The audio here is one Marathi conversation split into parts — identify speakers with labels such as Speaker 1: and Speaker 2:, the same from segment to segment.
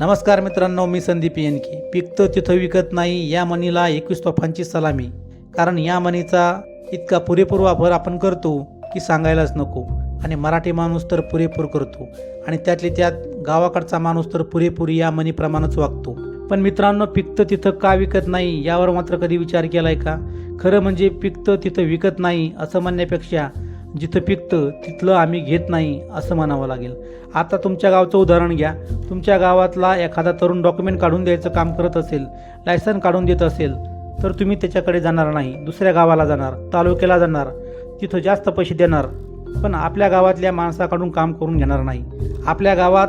Speaker 1: नमस्कार मित्रांनो मी संदीप येनकी पिकतं तिथं विकत नाही या म्हणीला एकवीस तोफांची सलामी. कारण या म्हणीचा इतका पुरेपूर वापर आपण करतो की सांगायलाच नको. आणि मराठी माणूस तर पुरेपूर करतो. आणि त्यातली त्यात गावाकडचा माणूस तर पुरेपूर या मनीप्रमाणेच वागतो. पण मित्रांनो पिकतं तिथं का विकत नाही यावर मात्र कधी विचार केलाय का? खरं म्हणजे पिकतं तिथं विकत नाही असं म्हणण्यापेक्षा जिथं पिकतं तिथलं आम्ही घेत नाही असं म्हणावं लागेल. आता तुमच्या गावचं उदाहरण घ्या. तुमच्या गावातला एखादा तरुण डॉक्युमेंट काढून द्यायचं काम करत असेल लायसन काढून देत असेल तर तुम्ही त्याच्याकडे जाणार नाही. दुसऱ्या गावाला जाणार तालुक्याला जाणार तिथं जास्त पैसे देणार. पण आपल्या गावातल्या माणसाकडून काम करून घेणार नाही. आपल्या गावात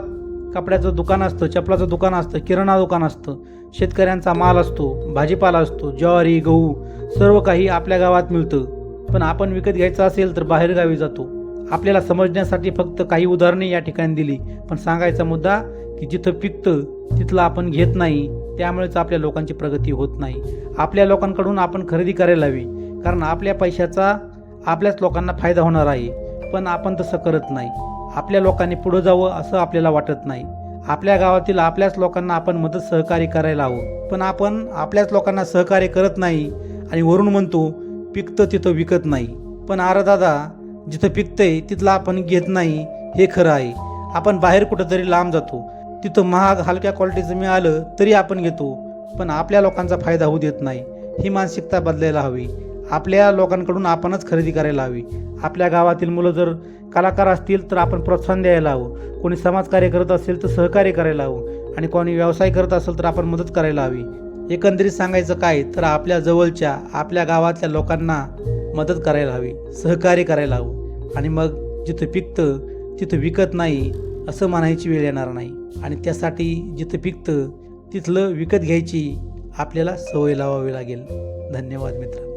Speaker 1: कपड्याचं दुकान असतं चपलाचं दुकान असतं किराणा दुकान असतं शेतकऱ्यांचा माल असतो भाजीपाला असतो ज्वारी गहू सर्व काही आपल्या गावात मिळतं. पण आपण विकत घ्यायचं असेल तर बाहेरगावी जातो. आपल्याला समजण्यासाठी फक्त काही उदाहरणे या ठिकाणी दिली. पण सांगायचा मुद्दा की जिथं पिकतं तिथलं आपण घेत नाही त्यामुळेच आपल्या लोकांची प्रगती होत नाही. आपल्या लोकांकडून आपण खरेदी करायला हवी. कारण आपल्या पैशाचा आपल्याच लोकांना फायदा होणार आहे. पण आपण तसं करत नाही. आपल्या लोकांनी पुढं जावं असं आपल्याला वाटत नाही. आपल्या गावातील आपल्याच लोकांना आपण मदत सहकार्य करायला हवं. पण आपण आपल्याच लोकांना सहकार्य करत नाही आणि वरून म्हणतो पिकतं तिथं विकत नाही. पण आरा दादा जिथं पिकतंय तिथलं आपण घेत नाही हे खरं आहे. आपण बाहेर कुठंतरी लांब जातो. तिथं महाग हलक्या क्वालिटीचं मिळालं तरी आपण घेतो. पण आपल्या लोकांचा फायदा होऊ देत नाही. ही मानसिकता बदलायला हवी. आपल्या लोकांकडून आपणच खरेदी करायला हवी. आपल्या गावातील मुलं जर कलाकार असतील तर आपण प्रोत्साहन द्यायला हवं. कोणी समाजकार्य करत असेल तर सहकार्य करायला हवं. आणि कोणी व्यवसाय करत असेल तर आपण मदत करायला हवी. एकंदरीत सांगायचं काय तर आपल्या जवळच्या आपल्या गावातल्या लोकांना मदत करायला हवी सहकार्य करायला हवं. आणि मग जिथं पिकतं तिथं विकत नाही असं म्हणायची वेळ येणार नाही. आणि त्यासाठी जिथं पिकतं तिथलं विकत घ्यायची आपल्याला सवय लावावी लागेल. धन्यवाद मित्र